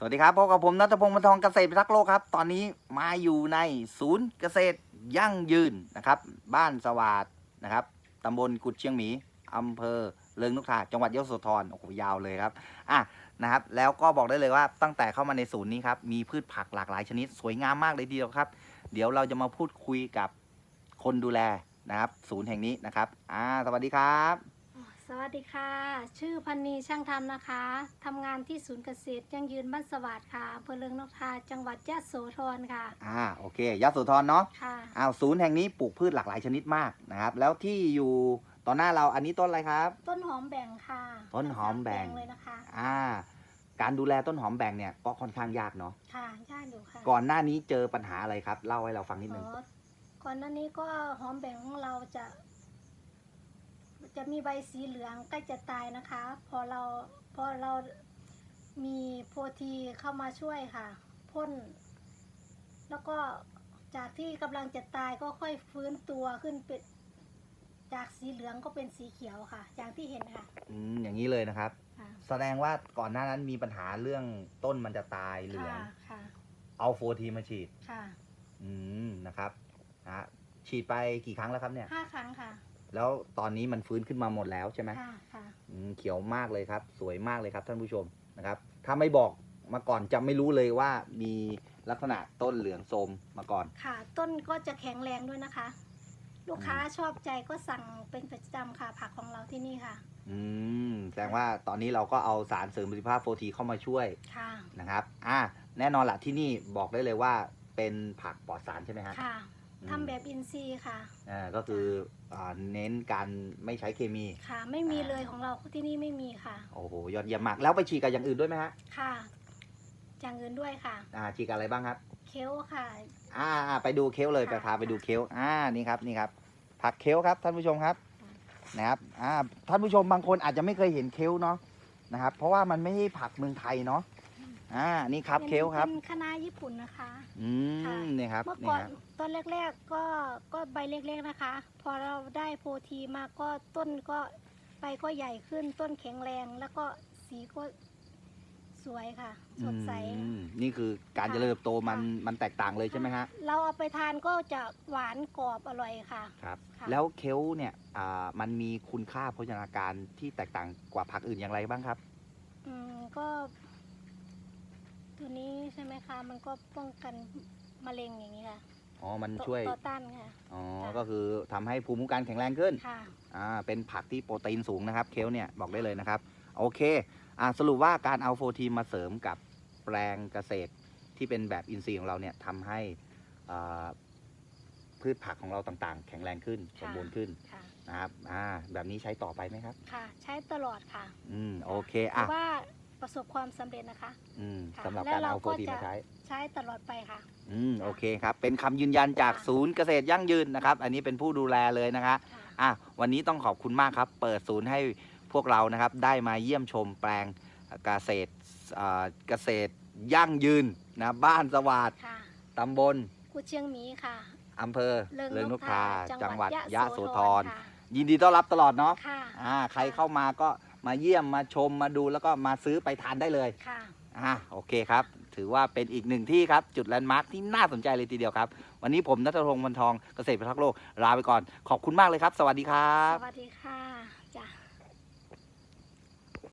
สวัสดีครับพบกับผมนัทพงศ์บรรทองเกษตรพิทักษ์โลกครับ ตอนนี้มาอยู่ในศูนย์เกษตรยั่งยืนนะครับ บ้านสวาดนะครับตำบลกุดเชียงหมีอำเภอเริงนกทาจังหวัดยโสธรโอ้โหยาวเลยครับอะนะครับ แล้วก็บอกได้เลยว่าตั้งแต่เข้ามาในศูนย์นี้ครับมีพืชผักหลากหลายชนิด สวยงามมากเลยทีเดียวครับ เดี๋ยวเราจะมาพูดคุยกับคนดูแลนะครับ ศูนย์แห่งนี้นะครับอ่าสวัสดีครับ สวัสดีค่ะ ชื่อพันนีช่างทำนะคะ ทำงานที่ศูนย์เกษตรยั่งยืนบ้านสวัสดิ์ค่ะอำเภอเลิงนกทาจังหวัดยะโสธรค่ะ อ่าโอเคยโสธรเนาะค่ะ อ้าวศูนย์แห่งนี้ปลูกพืชหลากหลายชนิดมากนะครับ แล้วที่อยู่ต่อหน้าเราอันนี้ต้นอะไรครับ ต้นหอมแบ่งค่ะต้นหอมแบ่ง เลยนะคะ อ่า การดูแลต้นหอมแบ่งเนี่ยก็ค่อนข้างยากเนาะ ค่ะย่านอยู่ค่ะก่อนหน้านี้เจอปัญหาอะไรครับ เล่าให้เราฟังนิดนึง อ๋อก่อนหน้านี้ก็หอมแบ่งของเราจะ จะมีใบสีเหลืองใกล้จะตายนะคะ พอเราพอเรามีโพธีเข้ามาช่วยค่ะพ่นแล้วก็จากที่กำลังจะตายก็ค่อยฟื้นตัวขึ้นเป็นจากสีเหลืองก็เป็นสีเขียวค่ะ อย่างที่เห็นค่ะ อืมอย่างนี้เลยนะครับ ค่ะแสดงว่าก่อนหน้านั้นมีปัญหาเรื่องต้นมันจะตายเหลือง ค่ะค่ะเอาโฟทีมาฉีด ค่ะอืมนะครับนะฮะฉีดไปกี่ครั้งแล้วครับเนี่ย ห้าครั้งค่ะ แล้วตอนนี้มันฟื้นขึ้นมาหมดแล้วใช่ไหมค่ะค่ะอืมเขียวมากเลยครับ สวยมากเลยครับท่านผู้ชมนะครับ ถ้าไม่บอกมาก่อนจะไม่รู้เลยว่ามีลักษณะต้นเหลืองโทรมมาก่อน ค่ะ ต้นก็จะแข็งแรงด้วยนะคะ ลูกค้าชอบใจก็สั่งเป็นประจำค่ะ ผักของเราที่นี่ค่ะ อืมแสดงว่าตอนนี้เราก็เอาสารเสริมประสิทธิภาพโฟทีเข้ามาช่วยค่ะ นะครับ อ่า แน่นอนละที่นี่บอกได้เลยว่าเป็นผักปลอดสารใช่ไหมฮะ ค่ะอืม ทำแบบอินทรีย์ค่ะ อ่าก็คืออ่าเน้นการไม่ใช้เคมี ค่ะ ไม่มีเลยของเราที่นี่ไม่มีค่ะ โอ้โหยอดเยี่ยมมากแล้วไปฉีดกับอย่างอื่นด้วยไหมฮะค่ะอย่างอื่นด้วยค่ะ อ่าฉีดกับอะไรบ้างครับ เคลค่ะ อ่าอ่าไปดูเคลเลยไปค่ะพาไปดูเคลอ่านี่ครับนี่ครับ ผักเคลครับท่านผู้ชมครับนะครับอ่าท่านผู้ชมบางคนอาจจะไม่เคยเห็นเคลเนาะนะครับ เพราะว่ามันไม่ใช่ผักเมืองไทยเนาะ อ่านี่ครับเคลครับ เป็นคณะญี่ปุ่นนะคะ อืค่ะมนี่ครับเมื่อนี่ก่อนครับตอนแรกๆก็ก็ใบเล็กๆนะคะ พอเราได้โพธีมาก็ต้นก็ใบก็ใหญ่ขึ้นต้นแข็งแรงแล้วก็สีก็สวยค่ะสดใสอืมนี่คือการค่ะเจริญเติบโตมันค่ะมันแตกต่างเลยใช่ไหมฮะเราเอาไปทานก็จะหวานกรอบอร่อยค่ะครับค่ะแล้วเคลเนี่ยอ่ามันมีคุณค่าโภชนาการที่แตกต่างกว่าผักอื่นอย่างไรบ้างครับ อืมก็ ตัวนี้ใช่ไหมคะ มันก็ป้องกันมะเร็งอย่างนี้ค่ะอ๋อ มันต่อช่วย ต่อต้านค่ะ อ๋อค่ะก็คือทำให้ภูมิคุ้มกันแข็งแรงขึ้น ค่ะ อ่า เป็นผักที่โปรตีนสูงนะครับ เคลเนี่ยบอกได้เลยนะครับ โอเค อ่า สรุปว่าการเอาโฟทีมมาเสริมกับแปลงเกษตรที่เป็นแบบอินทรีย์ของเราเนี่ยทำให้อ่าพืชผักของเราต่างๆ แข็งแรงขึ้นสค่ะมบูรณ์ขึ้นค่ะ นะครับ อ่า แบบนี้ใช้ต่อไปไหมครับ ค่ะ ใช้ตลอดค่ะ อืม โอเคถือะอว่า ประสบความสำเร็จนะคะ อืมค่ะสำหรับแล้วการเราเอาโฟก็ทีจะ มาใช้ใช้ตลอดไปค่ะ อืมโอเคครับ เป็นคำยืนยันจากค่ะ ศูนย์เกษตรยั่งยืนนะครับ อันนี้เป็นผู้ดูแลเลยนะคะ ค่ะ อะวันนี้ต้องขอบคุณมากครับ เปิดศูนย์ให้พวกเรานะครับ ได้มาเยี่ยมชมแปลงเกษตรอ่าเกษตรยั่งยืนนะบ้านสวัสดค่ะตำบลกุเชียงหมีค่ะอำเภอเลิงเริงนกทาจัจังงหหวัวัดดยะยะโสโสธธรรค่ะยินดีต้อนรับตลอดเนาะค่ะ อ่าใครเข้ามาก็ มาเยี่ยมมาชมมาดูแล้วก็มาซื้อไปทานได้เลยค่ะอ่าโอเคครับ ถือว่าเป็นอีกหนึ่งที่ครับ จุดแลนด์มาร์คที่น่าสนใจเลยทีเดียวครับ วันนี้ผมนัทพงศ์มันทองเกษตรพิทักษ์โลกลาไปก่อน ขอบคุณมากเลยครับ สวัสดีครับ สวัสดีค่ะ